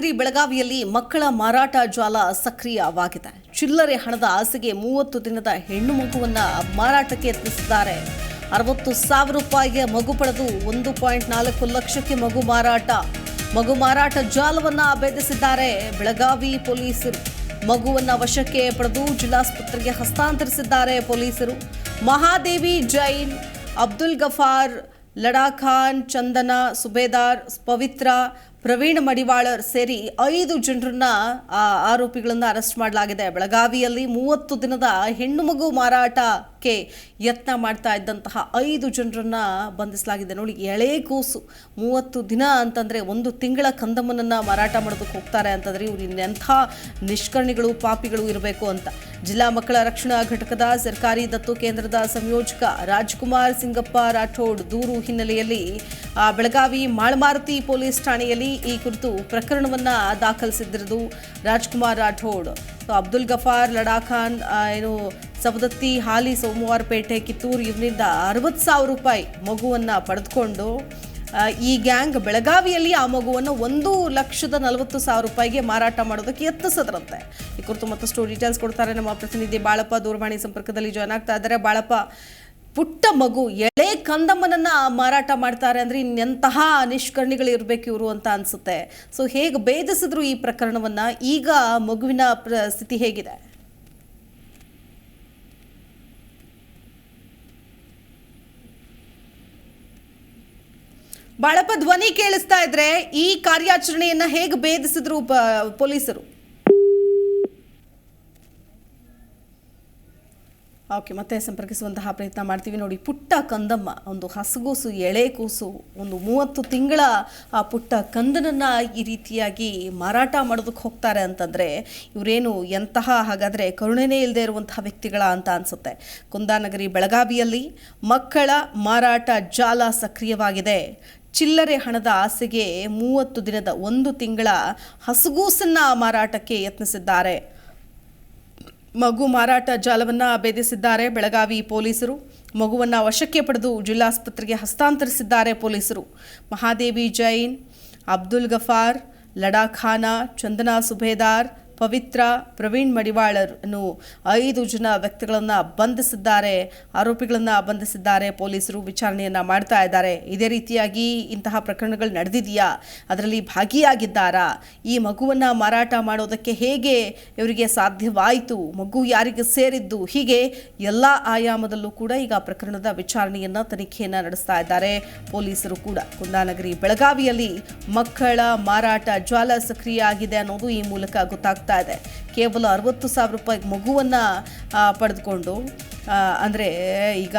ಕುಂದಾನಗರಿ ಬೆಳಗಾವಿಯಲ್ಲಿ ಮಕ್ಕಳ ಮಾರಾಟ ಜಾಲ ಸಕ್ರಿಯವಾಗಿದೆ. ಚಿಲ್ಲರೆ ಹಣದ ಆಸೆಗೆ ಮೂವತ್ತು ದಿನದ ಹೆಣ್ಣು ಮಗುವನ್ನ ಮಾರಾಟಕ್ಕೆ ಯತ್ನಿಸಿದ್ದಾರೆ. ಅರವತ್ತು ಸಾವಿರ ರೂಪಾಯಿಗೆ ಮಗು ಪಡೆದು ಒಂದು ಪಾಯಿಂಟ್ ನಾಲ್ಕು ಲಕ್ಷಕ್ಕೆ ಮಗು ಮಾರಾಟ. ಮಗು ಮಾರಾಟ ಜಾಲವನ್ನ ಭೇದಿಸಿದ್ದಾರೆ. ಬೆಳಗಾವಿ ಪೊಲೀಸರು ಮಗುವನ್ನ ವಶಕ್ಕೆ ಪಡೆದು ಜಿಲ್ಲಾಸ್ಪತ್ರೆಗೆ ಹಸ್ತಾಂತರಿಸಿದ್ದಾರೆ ಪೊಲೀಸರು. ಮಹಾದೇವಿ, ಜೈನ್, ಅಬ್ದುಲ್ ಗಫಾರ್, ಲಡಾಖಾನ್, ಚಂದನ, ಸುಬೇದಾರ್, ಪವಿತ್ರ ಪ್ರವೀಣ್ ಮಡಿವಾಳರ್ ಸೇರಿ ಐದು ಜನರನ್ನ ಆರೋಪಿಗಳನ್ನ ಅರೆಸ್ಟ್ ಮಾಡಲಾಗಿದೆ. ಬೆಳಗಾವಿಯಲ್ಲಿ ಮೂವತ್ತು ದಿನದ ಹೆಣ್ಣು ಮಗು ಮಾರಾಟಕ್ಕೆ ಯತ್ನ ಮಾಡ್ತಾ ಇದ್ದಂತಹ ಐದು ಜನರನ್ನ ಬಂಧಿಸಲಾಗಿದೆ. ನೋಡಿ, ಎಳೆ ಕೂಸು. ಮೂವತ್ತು ದಿನ ಅಂತಂದ್ರೆ ಒಂದು ತಿಂಗಳ ಕಂದಮ್ಮನನ್ನ ಮಾರಾಟ ಮಾಡೋದಕ್ಕೆ ಹೋಗ್ತಾರೆ ಅಂತಂದ್ರೆ ಇವ್ರು ಇನ್ನೆಂಥ ನಿಷ್ಕರ್ಣಿಗಳು, ಪಾಪಿಗಳು ಇರಬೇಕು ಅಂತ. ಜಿಲ್ಲಾ ಮಕ್ಕಳ ರಕ್ಷಣಾ ಘಟಕದ ಸರ್ಕಾರಿ ದತ್ತು ಕೇಂದ್ರದ ಸಂಯೋಜಕ ರಾಜ್ಕುಮಾರ್ ಸಿಂಗಪ್ಪ ರಾಠೋಡ್ ದೂರು ಹಿನ್ನೆಲೆಯಲ್ಲಿ ಬೆಳಗಾವಿ ಮಾಳಮಾರುತಿ ಪೊಲೀಸ್ ಠಾಣೆಯಲ್ಲಿ ಈ ಕುರಿತು ಪ್ರಕರಣವನ್ನ ದಾಖಲಿಸಿದ್ದಿರುವುದು ರಾಜ್ಕುಮಾರ್ ರಾಠೋಡ್. ಅಬ್ದುಲ್ ಗಫಾರ್ ಲಡಾಖಾನ್ ಏನು, ಸವದತ್ತಿ ಹಾಲಿ ಸೋಮವಾರಪೇಟೆ ಕಿತ್ತೂರು ಇವರಿಂದ ಅರವತ್ತು ಸಾವಿರ ರೂಪಾಯಿ ಮಗುವನ್ನು ಪಡೆದುಕೊಂಡು ಈ ಗ್ಯಾಂಗ್ ಬೆಳಗಾವಿಯಲ್ಲಿ ಆ ಮಗುವನ್ನು ಒಂದು ಲಕ್ಷದ ನಲವತ್ತು ಸಾವಿರ ರೂಪಾಯಿಗೆ ಮಾರಾಟ ಮಾಡೋದಕ್ಕೆ ಯತ್ನಿಸದ್ರಂತೆ. ಈ ಕುರಿತು ಮತ್ತಷ್ಟು ಡೀಟೇಲ್ಸ್ ಕೊಡ್ತಾರೆ ನಮ್ಮ ಪ್ರತಿನಿಧಿ ಬಾಳಪ್ಪ ದೂರವಾಣಿ ಸಂಪರ್ಕದಲ್ಲಿ ಜಾಯ್ನ್ ಆಗ್ತಾ ಇದ್ದಾರೆ. ಬಾಳಪ್ಪ, ಪುಟ್ಟ ಮಗು, ಎಳೆ ಕಂದಮ್ಮನನ್ನ ಮಾರಾಟ ಮಾಡ್ತಾರೆ ಅಂದ್ರೆ ಇನ್ನೆಂತಹ ನಿಷ್ಕರ್ಣಿಗಳು ಇರಬೇಕು ಇವರು ಅಂತ ಅನ್ಸುತ್ತೆ. ಸೊ ಹೇಗೆ ಭೇದಿಸಿದ್ರು ಈ ಪ್ರಕರಣವನ್ನ? ಈಗ ಮಗುವಿನ ಸ್ಥಿತಿ ಹೇಗಿದೆ? ಬಾಳಪ್ಪ ಧ್ವನಿ ಕೇಳಿಸ್ತಾ ಇದ್ರೆ ಈ ಕಾರ್ಯಾಚರಣೆಯನ್ನ ಹೇಗೆ ಭೇದಿಸಿದ್ರು ಪೊಲೀಸರು? ಓಕೆ, ಮತ್ತೆ ಸಂಪರ್ಕಿಸುವಂತಹ ಪ್ರಯತ್ನ ಮಾಡ್ತೀವಿ ನೋಡಿ. ಪುಟ್ಟ ಕಂದಮ್ಮ, ಒಂದು ಹಸಗೂಸು ಎಳೆ ಕೂಸು ಒಂದು ಮೂವತ್ತು ತಿಂಗಳ ಆ ಪುಟ್ಟ ಕಂದನನ್ನು ಈ ರೀತಿಯಾಗಿ ಮಾರಾಟ ಮಾಡೋದಕ್ಕೆ ಹೋಗ್ತಾರೆ ಅಂತಂದರೆ ಇವರೇನು ಎಂತಹ ಹಾಗಾದರೆ ಕರುಣೆನೇ ಇಲ್ಲದೆ ಇರುವಂತಹ ವ್ಯಕ್ತಿಗಳ ಅಂತ ಅನಿಸುತ್ತೆ. ಕುಂದಾನಗರಿ ಬೆಳಗಾವಿಯಲ್ಲಿ ಮಕ್ಕಳ ಮಾರಾಟ ಜಾಲ ಸಕ್ರಿಯವಾಗಿದೆ. ಚಿಲ್ಲರೆ ಹಣದ ಆಸೆಗೆ ಮೂವತ್ತು ದಿನದ ಒಂದು ತಿಂಗಳ ಹಸುಗೂಸನ್ನ ಮಾರಾಟಕ್ಕೆ ಯತ್ನಿಸಿದ್ದಾರೆ. ಮಗು ಮಾರಾಟ ಜಾಲವನ್ನ ಭೇದಿಸಿದ್ದಾರೆ ಬೆಳಗಾವಿ ಪೊಲೀಸರು. ಮಗುವನ್ನ ವಶಕ್ಕೆ ಪಡೆದು ಜಿಲ್ಲಾಸ್ಪತ್ರೆಗೆ ಹಸ್ತಾಂತರಿಸಿದ್ದಾರೆ ಪೊಲೀಸರು. ಮಹಾದೇವಿ ಜೈನ್, ಅಬ್ದುಲ್ ಗಫಾರ್, ಲಡಾಖಾನ, ಚಂದನಾ ಸುಬೇದಾರ್ ಪವಿತ್ರ ಪ್ರವೀಣ್ ಮಡಿವಾಳರನ್ನು ಐದು ಜನ ವ್ಯಕ್ತಿಗಳನ್ನು ಬಂಧಿಸಿದ್ದಾರೆ, ಆರೋಪಿಗಳನ್ನು ಬಂಧಿಸಿದ್ದಾರೆ, ಪೊಲೀಸರು ವಿಚಾರಣೆಯನ್ನು ಮಾಡ್ತಾ ಇದ್ದಾರೆ. ಇದೇ ರೀತಿಯಾಗಿ ಇಂತಹ ಪ್ರಕರಣಗಳು ನಡೆದಿದೆಯಾ? ಅದರಲ್ಲಿ ಭಾಗಿಯಾಗಿದ್ದಾರಾ? ಈ ಮಗುವನ್ನು ಮಾರಾಟ ಮಾಡೋದಕ್ಕೆ ಹೇಗೆ ಇವರಿಗೆ ಸಾಧ್ಯವಾಯಿತು? ಮಗು ಯಾರಿಗೆ ಸೇರಿದ್ದು? ಹೀಗೆ ಎಲ್ಲ ಆಯಾಮದಲ್ಲೂ ಕೂಡ ಈಗ ಪ್ರಕರಣದ ವಿಚಾರಣೆಯನ್ನ, ತನಿಖೆಯನ್ನ ನಡೆಸ್ತಾ ಇದ್ದಾರೆ. ಪೊಲೀಸರು ಕೂಡ ಕುಂದಾನಗರಿ ಬೆಳಗಾವಿಯಲ್ಲಿ ಮಕ್ಕಳ ಮಾರಾಟ ಜ್ವಾಲ ಸಕ್ರಿಯ ಆಗಿದೆ ಅನ್ನೋದು ಈ ಮೂಲಕ ಗೊತ್ತಾಗ್ತಾ ಇದೆ. ಕೇವಲ ಅರವತ್ತು ಸಾವಿರ ರೂಪಾಯಿ ಮಗುವನ್ನು ಪಡೆದುಕೊಂಡು ಅಂದರೆ ಅಂದ್ರೆ, ಈಗ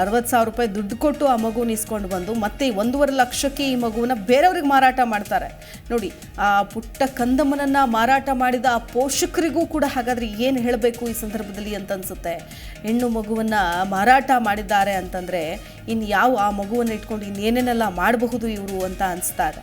ಅರವತ್ತು ಸಾವಿರ ರೂಪಾಯಿ ದುಡ್ಡು ಕೊಟ್ಟು ಆ ಮಗುನ ಇಸ್ಕೊಂಡು ಬಂದು ಮತ್ತೆ ಒಂದೂವರೆ ಲಕ್ಷಕ್ಕೆ ಈ ಮಗುವನ್ನ ಬೇರೆಯವ್ರಿಗೆ ಮಾರಾಟ ಮಾಡ್ತಾರೆ. ನೋಡಿ, ಆ ಪುಟ್ಟ ಕಂದಮ್ಮನನ್ನು ಮಾರಾಟ ಮಾಡಿದ ಆ ಪೋಷಕರಿಗೂ ಕೂಡ ಹಾಗಾದ್ರೆ ಏನು ಹೇಳಬೇಕು ಈ ಸಂದರ್ಭದಲ್ಲಿ ಅಂತ ಅನಿಸುತ್ತೆ? ಹೆಣ್ಣು ಮಗುವನ್ನು ಮಾರಾಟ ಮಾಡಿದ್ದಾರೆ ಅಂತಂದರೆ ಇನ್ನು ಯಾವ ಆ ಮಗುವನ್ನು ಇಟ್ಕೊಂಡು ಇನ್ನೇನೇನೆಲ್ಲ ಮಾಡಬಹುದು ಇವರು ಅಂತ ಅನಿಸ್ತಾ ಇದೆ.